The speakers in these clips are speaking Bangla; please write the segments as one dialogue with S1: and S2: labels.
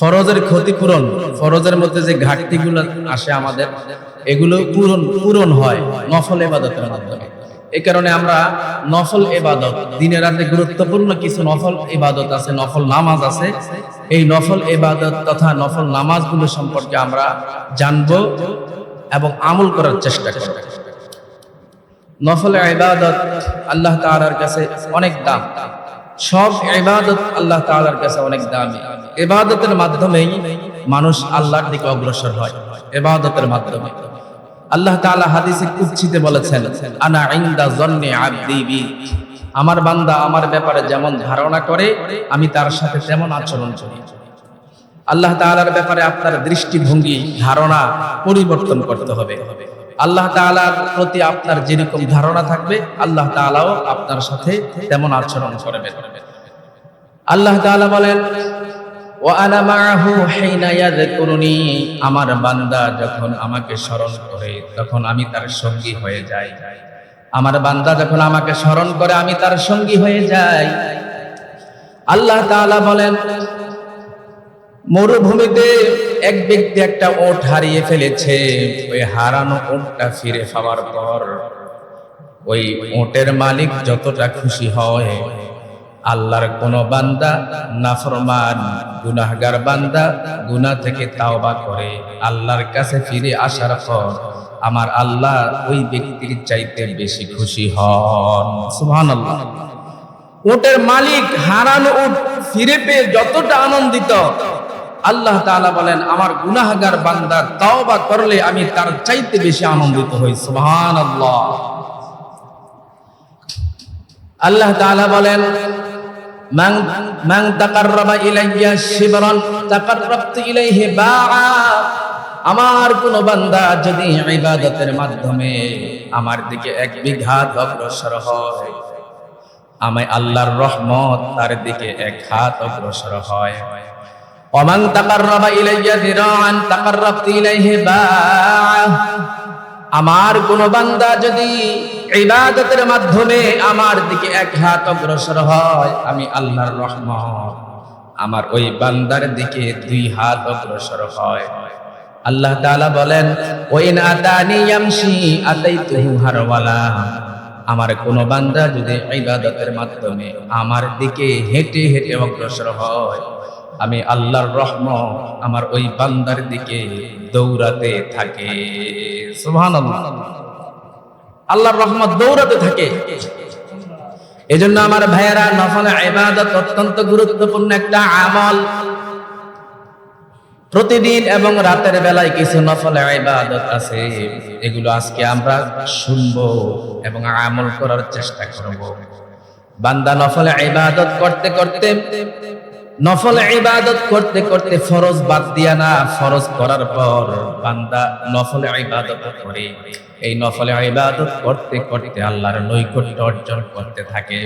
S1: ফরজের ক্ষতিপূরণ, ফরজের মধ্যে যে ঘাটতিগুলো আসে আমাদের, এগুলো পূরণ পূরণ হয় নফল এবাদতের মাধ্যমে এই কারণে আমরা নফল এবাদত, দিনে রাতে গুরুত্বপূর্ণ কিছু নফল এবাদত আছে, নফল নামাজ আছে। এই নফল এবাদত তথা নফল নামাজগুলো সম্পর্কে আমরা জানব এবং আমল করার চেষ্টা করব। নফল ইবাদত আল্লাহ তাআলার কাছে অনেক দাম। সব ইবাদত আল্লাহ তাআলার কাছে অনেক দামি। ইবাদতের মাধ্যমেই মানুষ আল্লাহর দিকে অগ্রসর হয় এবাদতের মাধ্যমে। আল্লাহ তাআলা হাদিসে কুদসিতে বলেছেন, আনা ইনদা জন্নি আবদি বি। আমার বান্দা আমার ব্যাপারে যেমন ধারণা করে, আমি তার সাথে তেমন আচরণ করি। আল্লাহ তাআলার ব্যাপারে আপনার দৃষ্টিভঙ্গি, ধারণা পরিবর্তন করতে হবে। আল্লাহ তাআলার প্রতি আপনার যেরকম ধারণা থাকবে, আল্লাহ তাআলাও আপনার সাথে তেমন আচরণ করবেন। আল্লাহ তাআলা বলেন আমার বান্দা যখন আমাকে স্মরণ করে, তখন আমি তার সঙ্গী হয়ে যাই। আমার বান্দা যখন আমাকে স্মরণ করে, আমি তার সঙ্গী হয়ে যাই। আল্লাহ তাআলা বলেন, মরুভূমিতে এক ব্যক্তি একটা ওট হারিয়ে ফেলেছে। ওই হারানো ওটটা ফিরে পাওয়ার পর ওই ওটের মালিক যতটা খুশি হয় আল্লাহর কোন বান্দা নাফরমান, গুনাহগার বান্দা গুনাহ থেকে তাওবা করে। আল্লাহর কাছে ফিরে আসার পর আমার আল্লাহ ওই ব্যক্তির চাইতে বেশি খুশি হন। সুবহানাল্লাহ। উটের মালিক হারানো উট ফিরে পেয়ে যতটা আনন্দিত, আল্লাহ তাআলা বলেন, আমার গুনাহগার বান্দা তাওবা করলে আমি তার চাইতে বেশি আনন্দিত হই। সুবহানাল্লাহ। আল্লাহ তাআলা বলেন মান মান তাকাররাবা ইলাইয়া শিবরান, তাকাররাবতু ইলাইহি বাআ। আমার কোন বান্দা যদি ইবাদতের মাধ্যমে আমার দিকে এক বিঘাত অগ্রসর হয় আমি আল্লাহর রহমত তার দিকে এক হাত অগ্রসর হয়। ওমান তাকাররাবা ইলাইয়া দিরান তাকাররাবতু ইলাইহি বাআ। আমার কোন বান্দা যদি ইবাদতের মাধ্যমে আমার দিকে এক হাত অগ্রসর হয়, আমি আল্লাহর রহমত। আমার ওই বান্দার দিকে দুই হাত অগ্রসর হয়। আল্লাহ তাআলা বলেন ওইন আতানি ইয়ামশি আতাইতুহু হারওয়ালা। আমার কোন বান্দা যদি ইবাদতের মাধ্যমে আমার দিকে হেঁটে হেঁটে অগ্রসর হয় আমি আল্লাহর রহমত আমার ওই বান্দার দিকে দৌড়াতে থাকে। আল্লাহর রহমত দৌড়াতে থাকে। এজন্য আমার ভাইয়েরা, নফল ইবাদত অত্যন্ত গুরুত্বপূর্ণ একটা আমল। প্রতিদিন এবং রাতের বেলায় কিছু নফল ইবাদত আছে। এগুলো আজকে আমরা শুনব এবং আমল করার চেষ্টা করব। বান্দা নফল ইবাদত করতে করতে নফল ইবাদত করতে করতে ফরজ বাদ দিয়া না, ফরজ করার পর বান্দা নফল ইবাদত করে। এই নফল ইবাদত করতে করতে আল্লাহর নৈকট্য অর্জন করতে থাকে।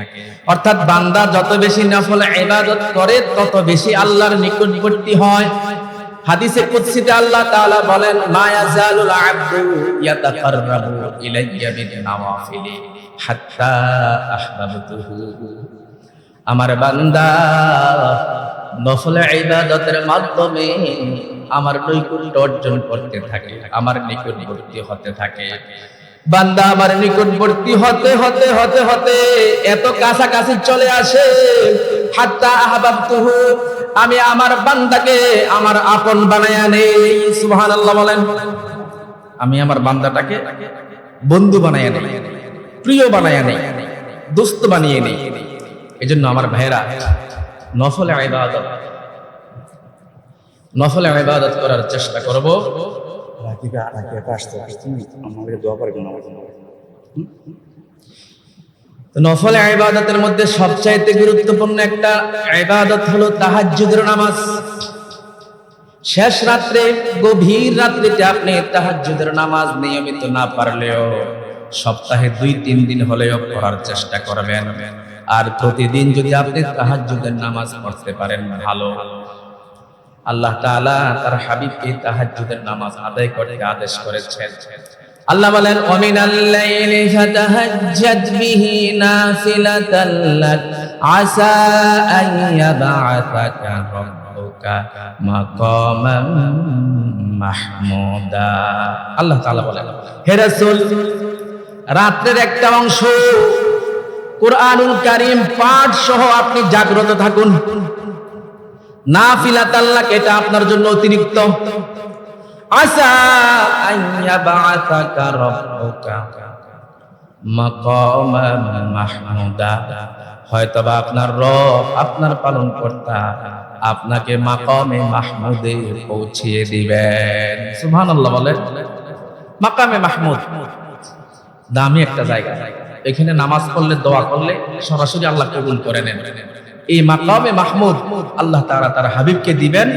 S1: অর্থাৎ বান্দা যত বেশি নফল ইবাদত করে, তত বেশি আল্লাহর নিকটবর্তী হয়। হাদিসে কুদসিতে আল্লাহ তাআলা বলেন, মা ইয়াজালুল আবদু ইয়াতাকাররাবু ইলাইয়া বিন নওয়াফিলি হাত্তা আহবাবতুহু। আমার বান্দা, নফল ইবাদতের মাধ্যমে আমার নৈকট্য অর্জন করতে থাকে, আমার নিকটবর্তী হতে থাকে। বান্দা, আমার নিকটবর্তী হতে হতে হতে হতে এত কাছাকাছি চলে আসে, হাত্তা আহবাবতুহু, আমি আমার বান্দাকে আমার আপন বানায়া নেই, সুবহানাল্লাহ বলেন। আমি আমার বান্দাটাকে বন্ধু বানায়া নেই, প্রিয় বানায়া নেই, দোস্ত বানিয়ে নেই। এজন্য আমার ভাইরা নফল ইবাদত নফল ইবাদত করার চেষ্টা করব।
S2: জন্য
S1: নফল ইবাদতের মধ্যে সবচাইতে গুরুত্বপূর্ণ একটা ইবাদত হলো তাহাজ্জুদের নামাজ। শেষ রাত্রে গভীর রাত্রিতে আপনি তাহাজ্জুদের নামাজ নিয়মিত না পারলেও সপ্তাহে দুই তিন দিন হলেও পড়ার চেষ্টা করবেন। আর প্রতিদিন যদি আপনি তাহাজ্জুদের নামাজ পড়তে পারেন, ভালো। আল্লাহ তাআলা তার হাবিবকে তাহাজ্জুদের নামাজ আদায় করতে আদেশ করেছেন। আল্লাহ বলেন মাকামান মাহমুদা। আল্লাহ বলেন, হে রাসূল, রাত্রের একটা অংশ কোরআনুল কারীম পাঠ সহ আপনি জাগ্রত থাকুন। নাফিলা তাল্লাক এটা আপনার জন্য অতিরিক্ত। আসা আইয়া বাআসাকা রাব্বুকা মাকামান মাহমুদা। হয়তোবা আপনার রব, আপনার পালন কর্তা আপনাকে মাকামে মাহমুদে পৌঁছিয়ে দিবেন। সুবহানাল্লাহ বলেন, মাকামে মাহমুদ, দামি একটা জায়গা। এখানে নামাজ পড়লে, দোয়া করলে সরাসরি আল্লাহ কবুল করে নেন। এই মাকামে মাহমুদ আল্লাহ তাআলা তার হাবিবকে দিবেন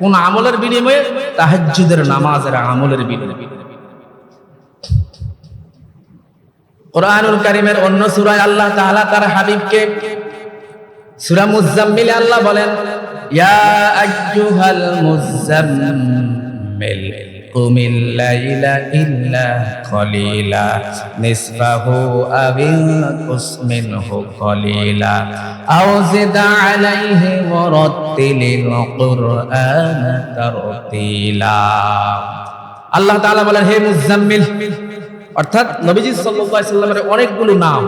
S1: কোন আমলের বিনিময়ে, তাহাজ্জুদের নামাজের আমলের বিনিময়ে। কোরআনুল কারিমের অন্য সূরায় আল্লাহ তাআলা তার হাবিবকে সূরা মুজাম্মিলে আল্লাহ বলেন, ইয়া আইয়ুহাল মুজাম্মিল قم الليل إلا قليلا نصفه أو انقص منه قليلا أو زد عليه ورتل القرآن ترتيلا আল্লাহ তাআলা বলেন হে মুজাম্মিল অর্থাৎ নবীজি সাল্লাল্লাহু আলাইহি সাল্লামের অনেকগুলো নাম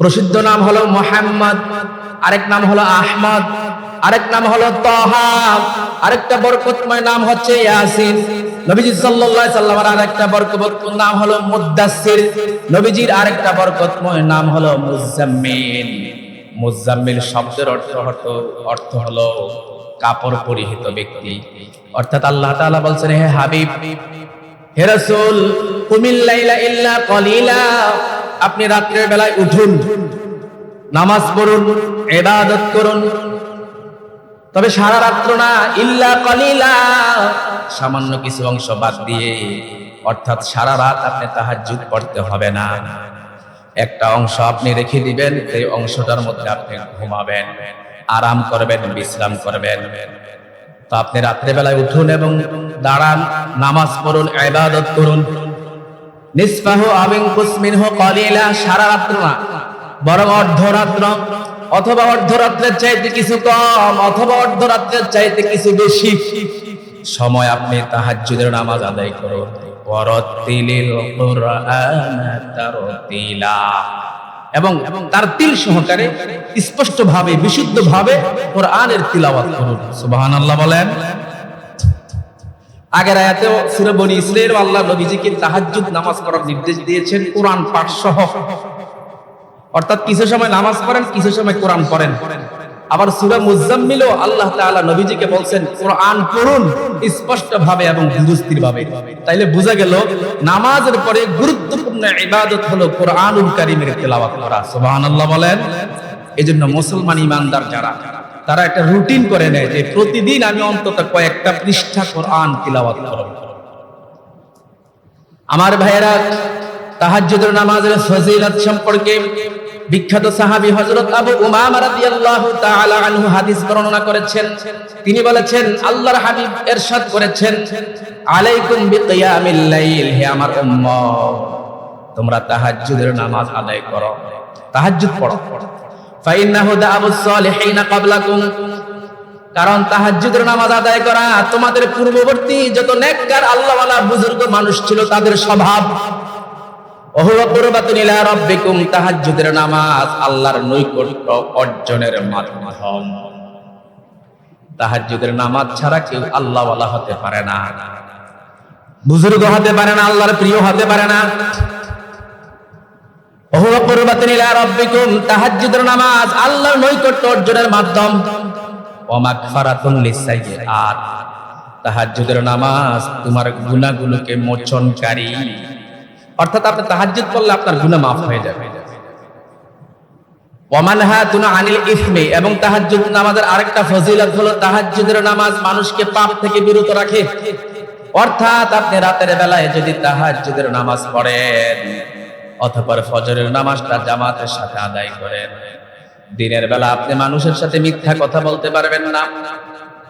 S1: প্রসিদ্ধ নাম হলো মোহাম্মদ আরেক নাম হলো আহমদ আরেক নাম হলো তহা, আরেকটা বরকতময় নাম হচ্ছে ইয়াসিন। নবীজি সাল্লাল্লাহু সাল্লামের আরেকটা বরকত নাম হলো মুদ্দাসসির নবীজির আরেকটা বরকতময় নাম হলো মুজাম্মিল। মুজাম্মিল শব্দের অর্থ হতো, অর্থ হলো কাপড় পরিহিত ব্যক্তি। অর্থাৎ আল্লাহ তাআলা বলছেন, হে হাবিব, হে রাসূল, কুমিল লাইলা ইল্লা কলিলা। আপনি রাত্রের বেলায় উঠুন, নামাজ পড়ুন, ইবাদত করুন তবে সারা রাত্র না ইল্লা কলিলা। সামান্য কিছু অংশ বাদ দিয়ে, অর্থাৎ সারা রাত আপনি তাহাজ্জুদ পড়তে হবে না। একটা অংশ আপনি রেখে দিবেন এই অংশটার মধ্যে আপনি ঘুমাবেন, আরাম করবেন, বিশ্রাম করবেন। তো আপনি রাত্রেবেলায় উঠুন এবং দাঁড়ান, নামাজ পড়ুন, ইবাদত করুন। নিসফাহু আবিন কুসমিনহু কলিলা, সারা রাত্র না। বরং অর্ধরাত্র, অথবা অর্ধরাত্রের চাইতে কিছু কম, অথবা অর্ধরাত্রের চাইতে কিছু বেশি। সময় আপনি তাহাজ্জুদের নামাজ আদায় করুন। এবং তার তিল সহকারে স্পষ্ট ভাবে বিশুদ্ধ ভাবে কোরআনের তিলাওয়াত করুন। সুবহানাল্লাহ বলেন, আগের আয়াতে সূরা বনি ইসরাঈল আল্লাহ নবীজিকে তাহাজ্জুদ নামাজ পড়ার নির্দেশ দিয়েছেন, কোরআন পাঠ সহ। অর্থাৎ কিছু সময় নামাজ পড়েন, কিছু সময় কোরআন পড়েন। আবার সূরা মুজাম্মিলও আল্লাহ তাআলা নবীজিকে বলছেন, কোরআন পড়ুন স্পষ্ট ভাবে এবং ধীরস্থির ভাবে তাইলে বোঝা গেল, নামাজের পরে গুরুত্বপূর্ণ ইবাদত হলো কোরআনুল কারীমের তেলাওয়াত করা। সুবহানাল্লাহ বলেন। এজন্য মুসলমান ইমানদার যারা, তারা একটা রুটিন করে নেয় যে প্রতিদিন আমি অন্তত কয়েকটা পৃষ্ঠা কোরআন তিলাওয়াত করব। আমার ভাইয়েরা, তাহাজ্জুদের নামাজের ফজিলত সম্পর্কে বিখ্যাত সাহাবী হযরত আবু উমামা রাদিয়াল্লাহু তাআলা আনহু হাদিস বর্ণনা করেছেন। তিনি বলেছেন, আল্লাহর হাবিব ইরশাদ করেছেন, আলাইকুম বিকিয়ামিল লাইল, হে আমার উম্মত, তোমরা তাহাজ্জুদের নামাজ আদায় করো, তাহাজ্জুদ পড়ো। ফাইন্নাহু দাআবুস সালিহিনা ক্বাবলাকুম, কারণ তাহাজ্জুদের নামাজ আদায় করা তোমাদের পূর্ববর্তী যত নেককার, আল্লাহওয়ালা বুজুর্গ মানুষ ছিল, তাদের স্বভাব। তাহাজ্জুদের নামাজ আল্লাহর অর্জনের মাধ্যম। নামাজ ছাড়া কেউ আল্লাহওয়ালা হতে পারে না। তাহাজ্জুদের নামাজ নৈকট্য অর্জনের মাধ্যম। নামাজ তোমার গুনাহগুলোকে মোচনকারী অর্থাৎ আপনি তাহাজ্জুদ করলে আপনার গুনাহ মাফ হয়ে যাবে। আনিল এবং তাহাজ্জুদ নামাজের আরেকটা ফজিলত হলো তাহাজ্জুদের নামাজ মানুষকে পাপ থেকে বিরত রাখে। অর্থাৎ আপনি রাতের বেলায় যদি তাহাজ্জুদের নামাজ পড়েন অথবা ফজরের নামাজটা জামাতের সাথে আদায় করেন। দিনের বেলা আপনি মানুষের সাথে মিথ্যা কথা বলতে পারবেন না।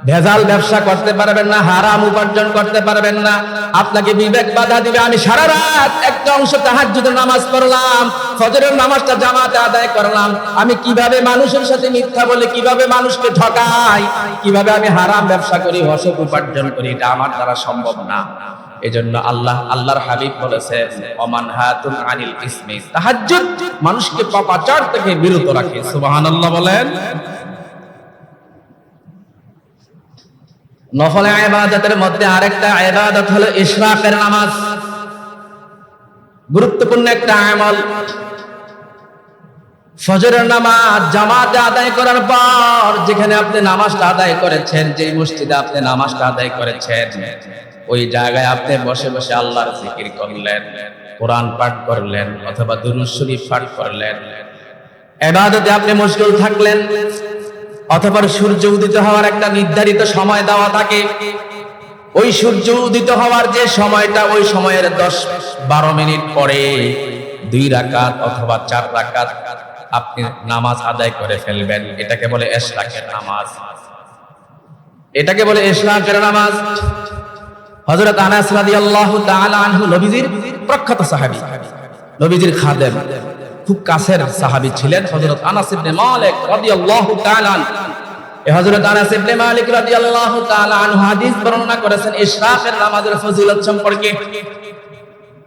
S1: ভেজাল ব্যবসা করতে পারবেন না, হারাম উপার্জন করতে পারবেন না। আপনাকে বিবেক বাধা দিবে, আমি সারা রাত একটা অংশ তাহাজ্জুদের নামাজ পড়লাম, ফজরের নামাজটা জামাতে আদায় করলাম। আমি কীভাবে মানুষের সাথে মিথ্যা বলে কীভাবে মানুষকে ঠকাই, কীভাবে আমি হারাম ব্যবসা করি অসুখ উপার্জন করি, এটা আমার দ্বারা সম্ভব না। এজন্য আল্লাহ, আল্লাহর হাবিব বলেছে অমান হাতুন আনিল ইসমি তাহাজ্জুদ মানুষকে পাপাচার থেকে বিরত রাখে। সুবহানাল্লাহ বলেন। নফল ইবাদতের মধ্যে আরেকটা ইবাদত হলো ইশরাকের নামাজ। গুরুত্বপূর্ণ একটা আমল। ফজরের নামাজ জামাতে আদায় করার পর যেখানে আপনি নামাজটা আদায় করেছেন যে মসজিদে আপনি নামাজটা আদায় করেছেন, ওই জায়গায় আপনি বসে বসে আল্লাহর জিকির করলেন, কোরআন পাঠ করলেন, অথবা দুরুদ শরীফ পাঠ করলেন। এবাদতে আপনি মশগুল থাকলেন। অথবা সূর্য উদিত হওয়ার একটা নির্ধারিত সময় দেওয়া থাকে। ওই সূর্য উদিত হওয়ার যে সময়টা, ওই সময়ের দশ বারো মিনিট পরে দুই রাকাত অথবা চার রাকাত আপনি নামাজ আদায় করে ফেলবেন। এটাকে বলে এশরাকের নামাজ। এটাকে বলে এশরাকের নামাজ। হযরত আনাস রাদিয়াল্লাহু তাআলা আনহু নবীজির প্রখ্যাত সাহাবী। নবীজির খাদেম, খুব কাছের সাহাবী ছিলেন হযরত আনাস ইবনে মালিক রাদিয়াল্লাহু তাআলা হযরত আনাস ইবনে মালিক রাদিয়াল্লাহু তাআলা আনহু হাদিস বর্ণনা করেছেন ইশরাকের নামাজের ফজিলত সম্পর্কে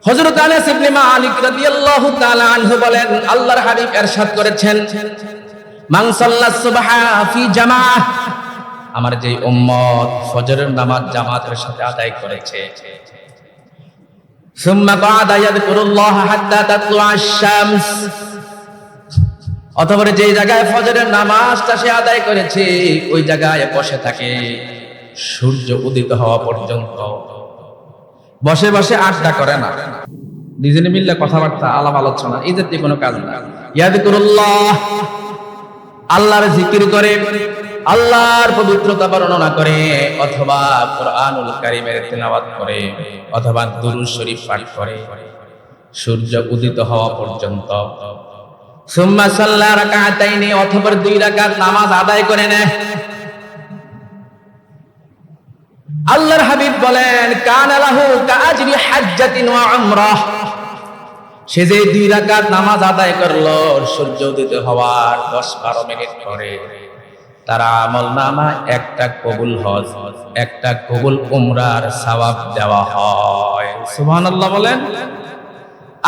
S1: হযরত আনাস ইবনে মালিক রাদিয়াল্লাহু তাআলা আনহু বলেন আল্লাহর হাবিব ارشاد করেছেন মান সাল্লাস সুবহা ফি জামাআহ আমার যে উম্মত ফজরের নামাজ জামাতের সাথে আদায় করেছে ثم قعد يذكر الله حتى تطلع الشمس অথবা যে জায়গায় ফজরের নামাজটা সে আদায় করেছে, ওই জায়গায় বসে থাকে। সূর্য উদিত হওয়া পর্যন্ত। বসে বসে আড্ডা করে না। দুজনে মিললে কথাবার্তা, আলাপ আলোচনা এই জাতীয় কোনো কাজ না। ইয়াদিকুরুল্লাহ আল্লাহর জিকির করে, আল্লাহর পবিত্রতা বর্ণনা করে, অথবা কোরআনুল কারিমের তেলাওয়াত করে, অথবা দুরূদ শরীফ পাঠ করে। সূর্য উদিত হওয়া পর্যন্ত। সুম্মা সাল্লা রাকাতাইনি অথবা দুই রাকাত নামাজ আদায় করে নেয় আল্লাহর হাবিব বলেন, কান আলাহু কাজরি হাজ্জাতিন ওয়া উমরাহ সে যে দুই রাকাত নামাজ আদায় করল, সূর্য উদিত হওয়ার দশ বারো মিনিট পরে তারা আমল নামা একটা কবুল হজ, একটা কবুল উমরার সওয়াব দেওয়া হয়। সুবহানাল্লাহ বলেন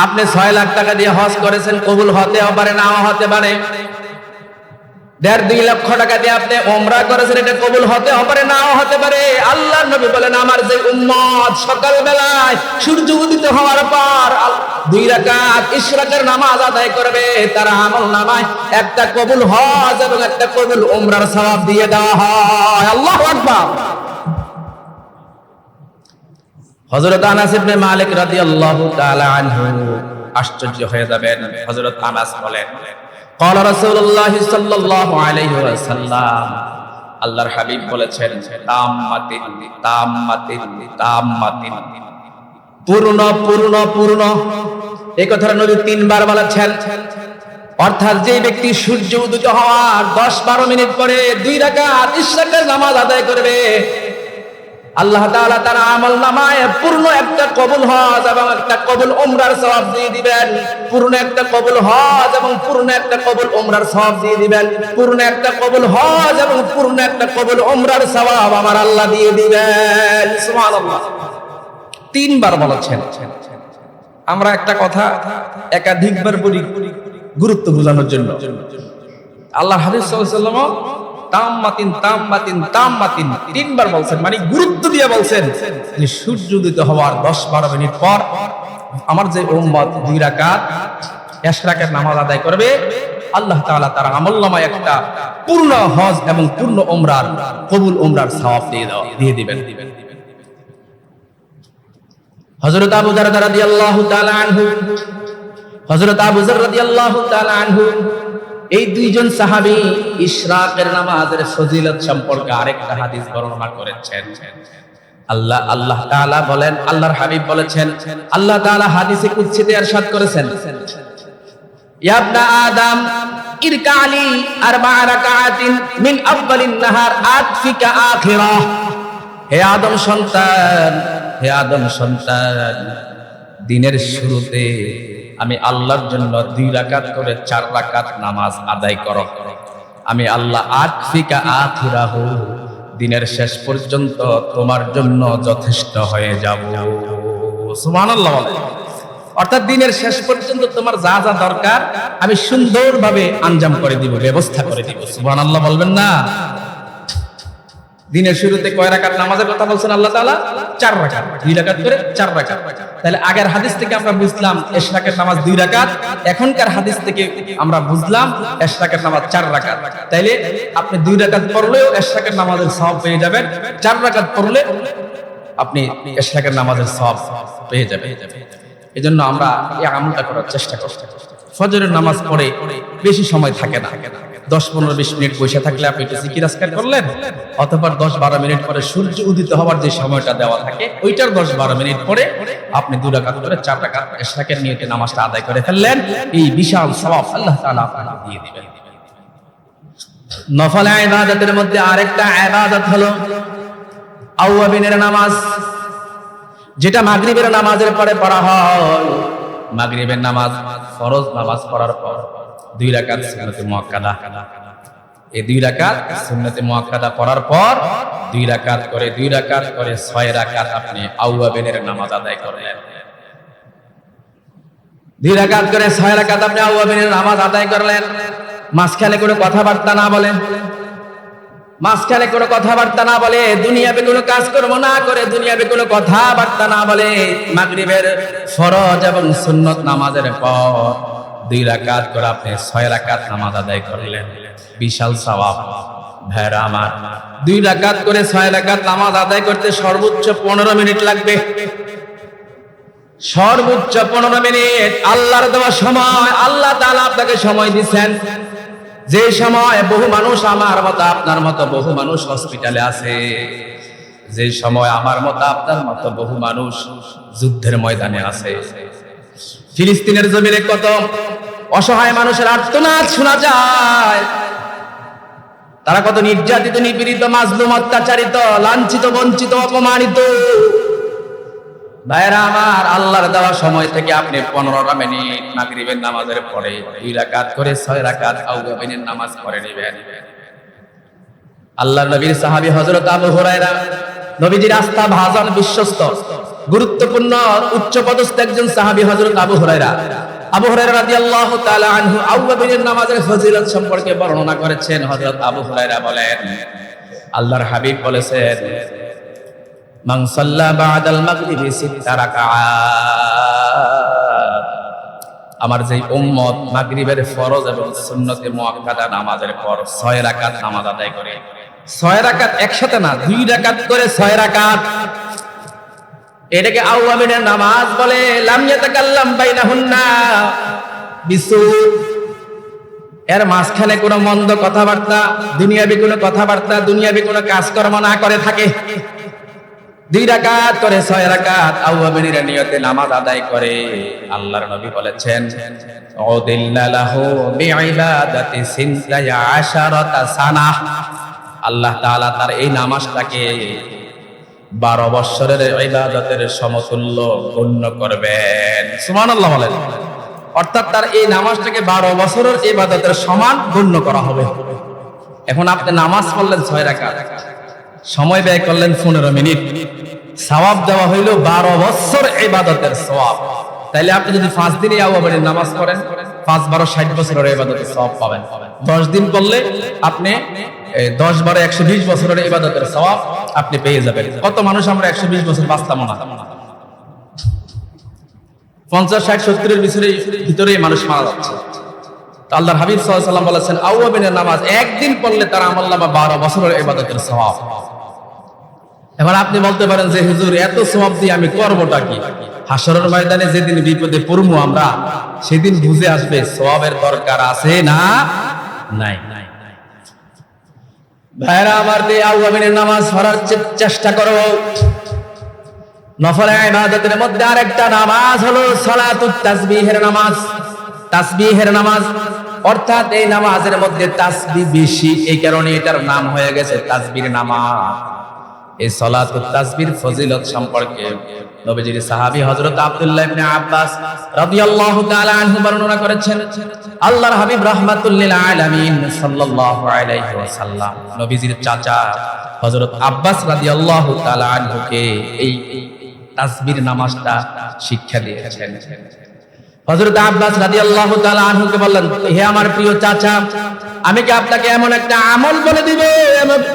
S1: আপনি ছয় লাখ টাকা দিয়ে হজ করেছেন, কবুল হতেও পারে, নাও হতে পারে। দেড় দুই লক্ষ টাকা দিয়ে আপনি ওমরা করেছেন, এটা কবুল হতে পারে, নাও হতে পারে। আল্লাহ নবী বলেন, আমার যে উম্মত সকাল বেলায় সূর্য উদিত হওয়ার পর দুই রাকাত ইশরাকের নামাজ আদায় করবে, তারা আমল নামায় একটা কবুল হজ এবং একটা কবুল ওমরার সওয়াব দিয়ে দেওয়া হয়। আল্লাহু আকবার। হযরত আনাস ইবনে মালিক রাদিয়াল্লাহু তাআলা আনহু আশ্চর্য হয়ে যাবেন হযরত আনাস বলেন قال رسول الله صلى الله عليه وسلم আল্লাহর হাবিব বলেছেন তাম্মাতিন তাম্মাতিন তাম্মাতিন পূর্ণ পূর্ণ পূর্ণ এই কথাটা নবী তিনবার বলেছেন অর্থাৎ যে ব্যক্তি সূর্য উদিত হওয়ার দশ বারো মিনিট পরে দুই রাকাত ইশরাকের নামাজ আদায় করবে আল্লাহ তাআলা তার আমল নামায় পূর্ণ একটা কবুল হজ এবং একটা কবুল উমরার সওয়াব দিয়ে দিবেন। পূর্ণ একটা কবুল হজ এবং পূর্ণ একটা কবুল উমরার সওয়াব দিয়ে দিবেন। পূর্ণ একটা কবুল হজ এবং পূর্ণ একটা কবুল উমরার সওয়াব আমার আল্লাহ দিয়ে দিবেন। সুবহানাল্লাহ। তিনবার বলেছেন। আমরা একটা কথা একাধিকবার বলি, গুরুত্ব বোঝানোর জন্য। আল্লাহ হাবিব সাল্লাল্লাহু তাম মাতিন তাম তিনবার বলছেন মানে গুরুত্ব দিয়ে বলছেন যে সূর্য উদিত হওয়ার দশ বারো মিনিট পর আমার যে উম্মত দুই রাকাত এশরাকের নামাজ আদায় করবে, আল্লাহ তাআলা তার আমলনামায় একটা পূর্ণ হজ এবং পূর্ণ উমরার, কবুল উমরার সওয়াব দিয়ে দাও, দিয়ে দিবেন। হযরত আবু দারদা রাদিয়াল্লাহু তাআলা আনহু, হযরত আবু যর রাদিয়াল্লাহু তাআলা আনহু এই দুইজন সাহাবী ইশরাকের নামাজের ফজিলত সম্পর্কে আরেকটা হাদিস বর্ণনা করেছেন। আল্লাহ আল্লাহ তাআলা বলেন, আল্লাহর হাবিব বলেছেন, আল্লাহ তাআলা হাদিসে কুদসিতে ইরশাদ করেছেন। ইয়া ইবনা আদম ইরকালি আরবা রাকাতিন মিন আফদালিন নাহার আতফিকা আখিরা। হে আদম সন্তান, হে আদম সন্তান, দিনের শুরুতে আমি আল্লাহর জন্য দুই রাকাত করে চার রাকাত নামাজ আদায় করো। আমি আল্লাহ আতফিকা আখিরাহু, দিনের শেষ পর্যন্ত তোমার জন্য যথেষ্ট হয়ে যাব। সুবহানাল্লাহ অর্থাৎ দিনের শেষ পর্যন্ত তোমার যা যা দরকার, আমি সুন্দরভাবে আঞ্জাম করে দিব, ব্যবস্থা করে দিব। সুবহানাল্লাহ বলবেন না? দিনের শুরুতে কয় রাকাত নামাজের কথা বলছেন আল্লাহ তাআলা? চার রাকাত। দুই রাকাত করে চার রাকাত। তাহলে আগের হাদিস থেকে আমরা বুঝলাম এশরাকের নামাজ দুই রাকাত, এখনকার হাদিস থেকে আমরা বুঝলাম এশরাকের নামাজ চার রাকাত। তাইলে আপনি দুই রাকাত পড়লেও এশরাকের নামাজের সওয়াব পেয়ে যাবেন, চার রাকাত পড়লে আপনি এশরাকের নামাজের সওয়াব পেয়ে যাবেন। এজন্য আমরা এই আমলটা করার চেষ্টা করছি ফজরের নামাজ পড়ে বেশি সময় থাকে না। দশ পনেরো বিশ মিনিট বসে থাকলে আপনি একটু জিকির আজকার করলেন? অথবা দশ বারো মিনিট পরে সূর্য উদিত হওয়ার যে সময়টা দেওয়া থাকে, ওইটার দশ বারো মিনিট পরে আপনি দু রাকাত করে চার রাকাত এশরাকের নিয়তে নামাজটা আদায় করে ফেললেন। এই বিশাল সওয়াব আল্লাহ তাআলা আপনাকে দিয়ে দিবেন। নফল ইবাদতের মধ্যে আরেকটা ইবাদত হলো আউয়াবিনের নামাজ। যেটা মাগরিবের নামাজের পরে পড়া হয়। মাগরিবের নামাজ ফরজ নামাজ পড়ার পর। দুই রাকাত সুন্নতে মুআক্কাদা এই দুই রাকাত সুন্নতে মুআক্কাদা পড়ার পর দুই রাকাত করে দুই রাকাত করে ছয় রাকাত আপনি আউয়াবিনের নামাজ আদায় করলেন। দুই রাকাত করে ছয় রাকাত আপনি আউয়াবিনের নামাজ আদায় করলেন। মাঝখানে কোনো কথাবার্তা না বলেন মাঝখানে কোনো কথাবার্তা না বলে, দুনিয়াবে কোনো কাজ কর্ম না করে, দুনিয়াবে কোনো কথাবার্তা না বলে, মাগরিবের ফরজ এবং সুন্নত নামাজের পর দুই রাকাত করে আপনি ছয় রাকাত নামাজ আদায় করলেন। বিশাল সওয়াব। ভাইরা আমার, দুই রাকাত করে ছয় রাকাত নামাজ আদায় করতে সর্বোচ্চ পনেরো মিনিট লাগবে। সর্বোচ্চ পনেরো মিনিট আল্লাহর দেওয়া সময়, আল্লাহ তাআলা আপনাকে সময় দিচ্ছেন যে সময় বহু মানুষ আমার মতো, আপনার মতো বহু মানুষ হসপিটালে আছে। যে সময় আমার মতো, আপনার মতো বহু মানুষ যুদ্ধের ময়দানে আছে। ফিলিস্তিনের জমিনে কত অসহায় মানুষের আর্তনাদ শোনা যায়। তারা কত নির্যাতিত, নিপীড়িত, মাজলুম, অত্যাচারিত, লাঞ্ছিত, বঞ্চিত, অপমানিত। ভাইরা আমার, আল্লাহর দেওয়া সময় থেকে আপনি পনেরোটা মিনিট নামাজের পরে দুই রাকাত করে ছয় রাকাত আউগাবিনের নামাজ পড়ে নেবেন। আল্লাহ নবীর সাহাবী হযরত আবু হুরায়রা নবীজির আস্থা ভাজন বিশ্বস্ত, গুরুত্বপূর্ণ উচ্চ পদস্থ একজন সাহাবী হযরত আবু হুরায়রা। নামাজের সম্পর্কে বর্ণনা করেছেন। আবু বলেন হাবিব বলেছেন আমার যেই উম্মত মাগরিবের ফরজ এবং সুন্নতে মুআক্কাদা নামাজের পর ছয় রাকাত নামাজ আদায় করে। ছয় রাকাত একসাথে না, দুই রাকাত করে ছয় রাকাত। এটাকে আউয়ামিনের নামাজ বলে এর মাঝখানে কোনো মন্দ কথাবার্তা, দুনিয়াবি কোনো কথাবার্তা, দুনিয়াবি কোনো কাজকর্ম না করে থাকে। দুই রাকাত করে ছয় রাকাত আউয়াবিনের নিয়তে নামাজ আদায় করে। আল্লাহর নবী বলেছেন আল্লাহ তার এই নামাজটাকে বারো বৎসরের ইবাদতের সমতুল্য গণ্য করবেন। সুবহানাল্লাহ বলেন। অর্থাৎ তার এই নামাজটাকে বারো বছরের ইবাদতের সমান গণ্য করা হবে। এখন আপনি নামাজ পড়লেন ছয় রাকাত, সময় ব্যয় করলেন পনেরো মিনিট। সওয়াব দেওয়া হইল বারো বছর ইবাদতের সওয়াব। তাইলে আপনি যদি পাঁচ দিনে আওয়াবাড়ির নামাজ পড়েন পাঁচ বারো ষাট বছরের ইবাদতের সওয়াব পাবেন। দশ দিন করলে আপনি দশ বারো একশো বিশ বছরের ইবাদতের সওয়াব আপনি পেয়ে যাবেন। কত মানুষ আমরা একশো বিশ বছর বাঁচতাম না। পঞ্চাশ, ষাট, সত্তরের ভিতরে ভিতরেই মানুষ মারা যাচ্ছে। তো আল্লাহর হাবিব সাল্লাম বলেছেন, আউয়াবিনের নামাজ একদিন পড়লে তার আমল্লামা বারো বছরের ইবাদতের সওয়াব। এবার আপনি বলতে পারেন যে, হুজুর, এত সওয়াব দিয়ে আমি করবটা কি? হাসরের ময়দানে যেদিন বিপদে পড়ব আমরা, সেদিন বুঝে আসবে সওয়াবের দরকার আছে না নাই। ভাইরা, আমার দিয়ে নামাজ চেষ্টা করো। নফল ইবাদতের মধ্যে আরেকটা নামাজ হলো তাসবিহের নামাজ। তাসবিহের নামাজ, অর্থাৎ এই নামাজের মধ্যে তাসবি বেশি, এই কারণে এটার নাম হয়ে গেছে তাসবির নামাজ। এই সলাত তাসবির ফজিলত সম্পর্কে নবীজির সাহাবী হযরত আব্দুল্লাহ ইবনে আব্বাস রাদিয়াল্লাহু তাআলা আনহু বর্ণনা করেছেন, আল্লাহর হাবিব রাহমাতুল লিল আলামিন সাল্লাল্লাহু আলাইহি ওয়াসাল্লাম নবীজির চাচা হযরত আব্বাস রাদিয়াল্লাহু তাআলা আনহুকে এই তাসবির নামাজটা শিক্ষা দিয়েছেন। হযরত আব্বাস রাদিয়াল্লাহু তাআলা আনহুকে বললেন, হে আমার প্রিয় চাচা, আমি কি আপনাকে এমন একটা আমল বলে দিব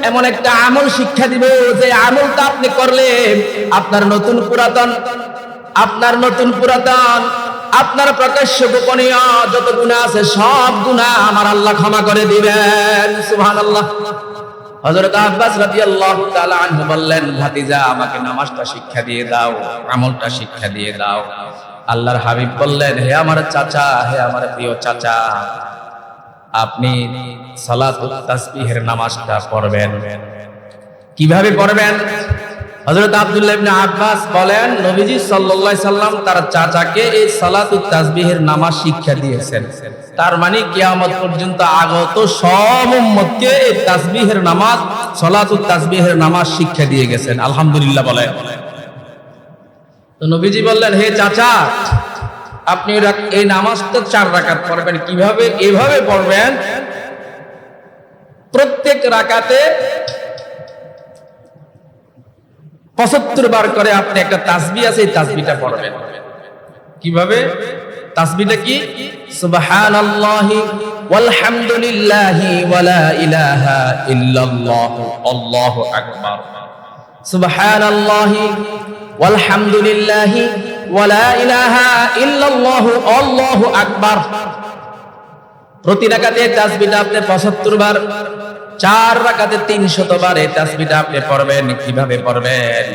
S1: এমন- একটা আমল শিক্ষা দিব, যে আমলটা আপনি করলে আপনার নতুন পুরাতন, আপনার নতুন পুরাতন, আপনার প্রকাশ্য গোপনীয় যত গুনাহ আছে, সব গুনাহ আমার আল্লাহ ক্ষমা করে দিবেন। সুবহানাল্লাহ। হযরত আব্বাস রাদিয়াল্লাহু তাআলা আনহু বললেন, ভাতিজা, আমাকে নামাজটা শিক্ষা দিয়ে দাও, আমলটা শিক্ষা দিয়ে দাও। আল্লাহর হাবিব বললেন, হে আমার চাচা, হে আমার প্রিয় চাচা, আপনি তাসবিহের নামাজটা পড়বেন। কীভাবে পড়বেন? হযরত ইবনে আব্বাস বলেন, নবীজি সাল্লাল্লাহু সাল্লাম তার চাচাকে এই সালাতুত তাসবিহের নামাজ শিক্ষা দিয়েছেন। তার মানে কিয়ামত পর্যন্ত আগত সব উম্মতকে এই তাসবিহের নামাজ, সালাতুত তাসবিহের নামাজ শিক্ষা দিয়ে গেছেন। আলহামদুলিল্লাহ বলেন। তো নবীজি বললেন, হে চাচা, আপনি এই নামাজটা চার রাকাত পড়বেন, কীভাবে, এভাবে পড়বেন? প্রত্যেক রাকাতে পঁচাত্তর বার করে আপনি একটা তাসবি আছে, এই তাসবিটা পড়বেন। কীভাবে? তাসবিটা কি? সুবহানাল্লাহি ওয়ালহামদুলিল্লাহি ওয়ালা ইলাহা ইল্লাল্লাহু, আল্লাহু আকবার। সুবহানাল্লাহি ওয়ালহামদুলিল্লাহি ওয়ালা ইলাহা ইল্লাল্লাহু আল্লাহু আকবার। প্রতি রাকাতে এই আপনি 75 বার, চার রাকাতে 300 বার এই তাসবিটা আপনি পড়বেন। কীভাবে পড়বেন?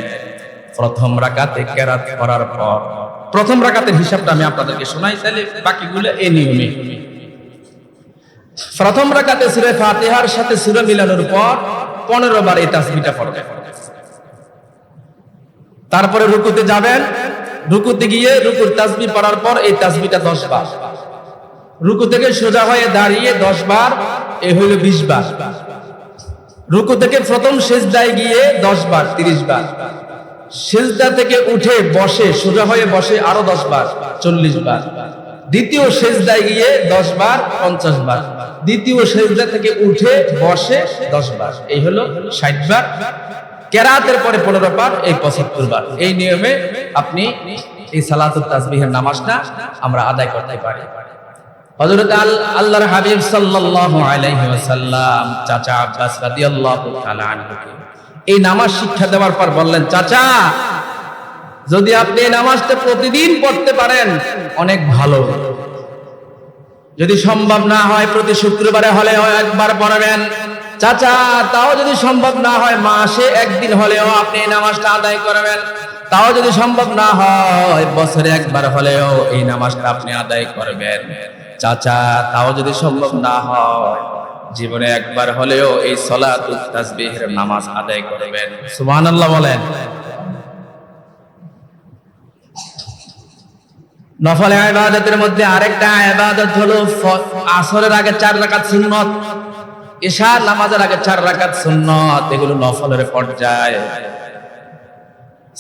S1: প্রথম রাকাতে কেরাত করার পর। প্রথম রাকাতের হিসাবটা আমি আপনাদেরকে শোনাই, তাহলে বাকিগুলো এই নিয়মে। প্রথম রাকাতে সূরা ফাতিহার সাথে সূরা মিলানোর পর 15 বার এই তাসবিটা পড়বেন। তারপরে রুকুতে যাবেন। রুকুতে গিয়ে রুকুর তাসবি পড়ার পর এই তাসবিটা 10 বার। রুকু থেকে সোজা হয়ে দাঁড়িয়ে দশ বার, এ হইল বিশ বার। রুকু থেকে প্রথম শেষ সেজদায় গিয়ে দশ বার, তিরিশ বার। সেজদা থেকে উঠে বসে, সোজা হয়ে বসে আরও দশ বার, চল্লিশ বার। দ্বিতীয় শেষ সেজদায় গিয়ে দশ বার, পঞ্চাশ বার। দ্বিতীয় সেজদা থেকে উঠে বসে দশ বার। এই হলো ষাট বার। কেরাতের পরে পনেরো বার এই পঁচাত্তর বার। এই নিয়মে আপনি এই সালাতুল তাসবিহের নামাজটা আমরা আদায় করতে পারি। হযরত আল- আল্লাহর হাবিব সাল্লাল্লাহু আলাইহি ওয়াসাল্লাম চাচা আব্বাস রাদিয়াল্লাহু তাআলা আনহুকে এই নামাজ শিক্ষা দেওয়ার পর বললেন, চাচা, যদি আপনি এই নামাজটা প্রতিদিন পড়তে পারেন, অনেক ভালো। যদি সম্ভব না হয়, প্রতি শুক্রবারে হলেও একবার পড়বেন। চাচা, তাও যদি সম্ভব না হয়, মাসে একদিন হলেও আপনি নামাজটা আদায় করবেন। তাও যদি সম্ভব না হয়, বছরে একবার হলেও এই নামাজটা আপনি আদায় করবেন। চাচা, তাও যদি সম্ভব না হয়, জীবনে একবার হলেও এই সলাতুত তাসবিহের নামাজ আদায় করবেন। সুবহানাল্লাহ বলেন। নফল ইবাদতের মধ্যে আরেকটা ইবাদত হলো আসরের আগে চার রাকাত সুন্নত। ইশার নামাজের আগে চার রাকাত সুন্নত, এগুলো নফলের পর্যায়ে।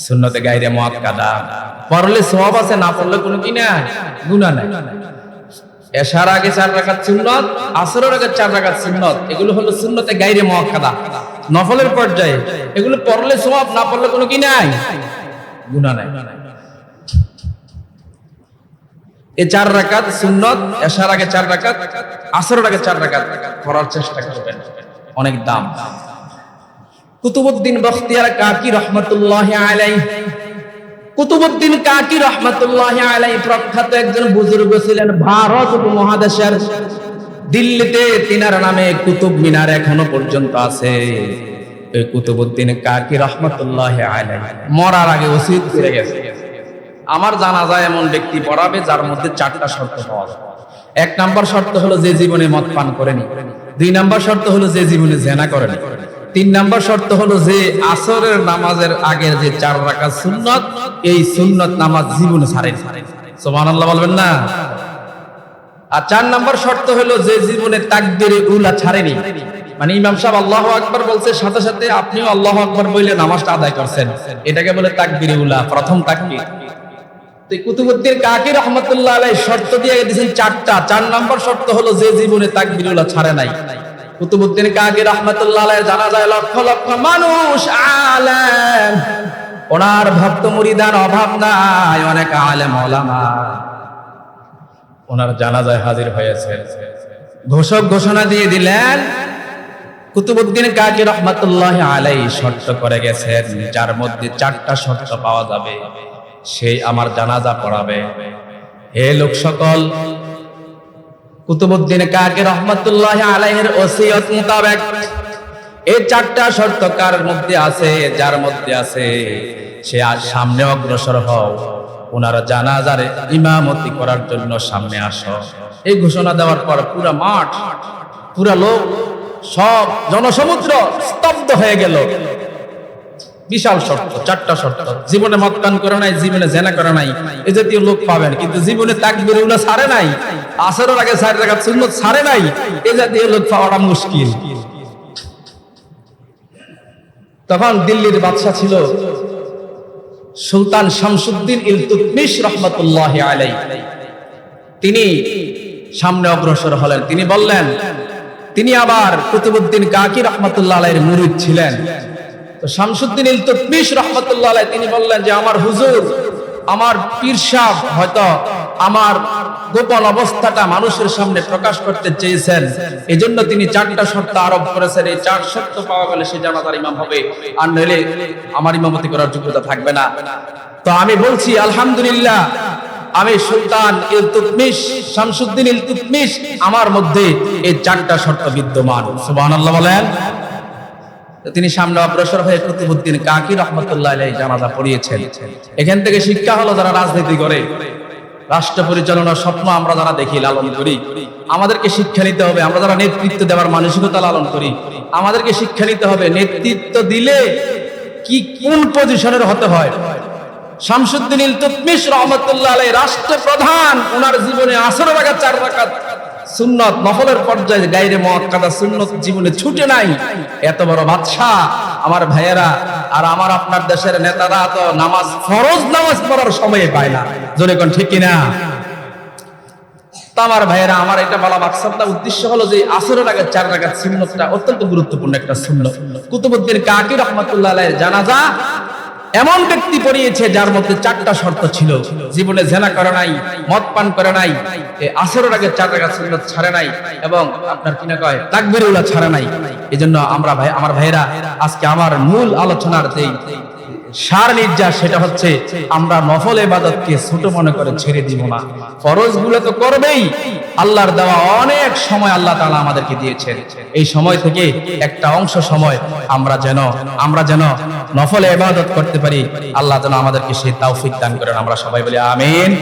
S1: সুন্নতে গাইরে মত মুআক্কাদা। পড়লে সওয়াব আছে, না পড়লে কোনো কি নাই? গুনাহ নাই। এশার আগে চার রাকাত সুন্নত, আসরের আগে চার রাকাত সুন্নত, এগুলো হলো সুন্নতে গাইরে মুআক্কাদা। নফলের পর্যায়ে, এগুলো পড়লে সওয়াব, না পড়লে কোনো কি নাই? গুনাহ নাই। এই চার রাকাত সুন্নত এশার আগে চার রাকাত, আসরের আগে চার রাকাত করার চেষ্টা করবেন। অনেক দাম। কুতুবুদ্দিন বখতিয়ার কাকি রহমতুল্লাহ আলাই কুতুবুদ্দিন কাকি রহমতুল্লাহ আলাই প্রখ্যাত একজন বুজুর্গ ছিলেন ভারত উপমহাদেশের। দিল্লিতে তিনার নামে কুতুব মিনার এখনও পর্যন্ত আছে। এই কুতুবুদ্দিন কাকি রহমতুল্লাহ আলাই মরার আগে ওসিদ করে গেছে। আমার জানা যায় এমন ব্যক্তি পড়াবে যার মধ্যে চারটা শর্ত পাওয়া যায়। এক নাম্বার শর্ত হলো যে জীবনে মদ পান করেনি। দুই নাম্বার শর্ত হলো যে জীবনে জেনা করেনি। তিন নাম্বার শর্ত হলো যে আসরের নামাজের আগের যে চার রাকাত সুন্নত, এই সুন্নত নামাজ জীবনে ছাড়েনি। সুবহানাল্লাহ বলবেন না? আর চার নাম্বার শর্ত হলো যে জীবনে তাকবিরে উলা ছাড়েনি। মানে ইমাম সাহেব আল্লাহ আকবার বলছে, সাথে সাথে আপনিও আল্লাহ আকবার বলে নামাজটা আদায় করছেন। এটাকে বলে তাকবিরে উলা, প্রথম তাকবীর কুতুবুদ্দিন কাকি রহমতুল্লাহ আলাই শর্ত দিয়ে দিয়েছেন চারটা। চার নাম্বার শর্ত হলো যে জীবনে ছাড়ে নাই। কুতুবুদ্দিন কাকি রহমতুল্লাহ আলাই জানা যায় লক্ষ লক্ষ মানুষ ওনার ভক্ত মুরিদান অভাব নাই, অনেক আলেম ওলামা। ওনার জানাজায় হাজির হয়েছে। ঘোষক ঘোষণা দিয়ে দিলেন, কুতুবুদ্দিন কাজী রহমাতুল্লাহ আলাই শর্ত করে গেছেন, যার মধ্যে চারটা শর্ত পাওয়া যাবে। সেই আমার জানাজা পড়াবে। হে লোক সকল কুতুবুদ্দিন কাজী রহমাতুল্লাহ আলাইহির ওসিয়ত মোতাবেক এই চারটা শর্ত কার মধ্যে আছে, যার মধ্যে আছে, সে আজ সামনে অগ্রসর হও ওনারা জানাজারে ইমামতি করার জন্য সামনে আসো। এই ঘোষণা দেওয়ার পর পুরা মাঠ, পুরা লোক, সব জনসমুদ্র স্তব্ধ হয়ে গেল। বিশাল শর্ত, চারটা শর্ত। জীবনে মতপান করে নাই, জীবনে জেনা করে নাই, এ জাতীয় লোক পাবেন, কিন্তু জীবনে তাকবির উল্লাহ ছাড়ে নাই, আসরের আগে চার টাকা সুন্নত ছাড়ে নাই, এ জাতীয় লোক পাওয়াটা মুশকিল। তখন দিল্লির বাদশা ছিল সুলতান শামসুদ্দিন ইলতুতমিশ রহমতুল্লাহ আলাই তিনি সামনে অগ্রসর হলেন, তিনি বললেন, তিনি আবার কুতুবুদ্দিন কাকি রহমতুল্লাহ আলাইয়ের মুরিদ ছিলেন। তো শামসুদ্দিন ইলতুতমিশ রহমতুল্লাহ আলাই তিনি বললেন যে, আমার হুজুর, আমার পীর সাহ হয়তো আমার গোপন অবস্থাটা মানুষের সামনে প্রকাশ করতে চেয়েছেন। এজন্য তিনি চারটা শর্ত আরোপ করেছেন। এই চার শর্ত পাওয়া গেলে সে জানাজার ইমাম হবে। আর নইলে আমার ইমামতি করার যোগ্যতা থাকবে না। তো আমি বলছি, আলহামদুলিল্লাহ, আমি সুলতান ইলতুতমিশ শামসুদ্দিন ইলতুতমিশ আমার মধ্যে এই চারটা শর্ত বিদ্যমান। সুবহানাল্লাহ বলেন। তিনি সামনে অগ্রসর হয়ে কুতুবুদ্দিন কাকি রহমতুল্লাহ জানাজা পড়িয়েছেন। এখান থেকে শিক্ষা হলো যারা রাজনীতি করে, রাষ্ট্র পরিচালনার স্বপ্ন আমরা যারা দেখি লালন করি, আমাদেরকে শিক্ষা নিতে হবে। আমরা যারা নেতৃত্ব দেওয়ার মানসিকতা লালন করি, আমাদেরকে শিক্ষা নিতে হবে। নেতৃত্ব দিলে কি কোন পজিশনের হতে হয়? শামসুদ্দিন রহমতুল্লাহ আলাই রাষ্ট্রপ্রধান ওনার জীবনে আসর রাখা চার রাকাত সুন্নত নফলের পর্যায়ে গাইরে মুআক্কাদা সুন্নত জীবনে ছুটে নাই। এত বড় বাদশা আমার ভাইয়েরা, আর আমার আপনার দেশের নেতারা তো নামাজ, ফরজ নামাজ পড়ার সময় পায় না। জোরে কোন ঠিক কিনা? আমার ভাইয়েরা, আমার এটা বলা মাকসাদটা, উদ্দেশ্য হলো যে আসরের আগে চার রাকাত সুন্নতটা অত্যন্ত গুরুত্বপূর্ণ একটা সুন্নত। কুতুবুদ্দিন কাকি রহমাতুল্লাহ জানাজা এমন ব্যক্তি পড়িয়েছে যার মধ্যে চারটা শর্ত ছিল। জীবনে জেনা করে নাই, মদ পান করে নাই আসর আগে চার রাকাত সুন্নত ছাড়ে নাই এবং আপনার কিনা কয় তাকবির ছাড়ে নাই। এজন্য আমরা ভাই আমার ভাইরা আজকে আমার মূল আলোচনার যেই সার নির্যাস, সেটা হচ্ছে আমরা নফল এবাদতকে ছোট মনে করে ছেড়ে দিব না। ফরজগুলো তো করবেই। আল্লাহর দেওয়া অনেক সময় আল্লাহ তালা আমাদেরকে দিয়েছেন। এই সময় থেকে একটা অংশ সময় আমরা যেন আমরা যেন নফল এবাদত করতে পারি। আল্লাহ যেন আমাদেরকে সেই তৌফিক দান করেন। আমরা সবাই বলি, আমিন।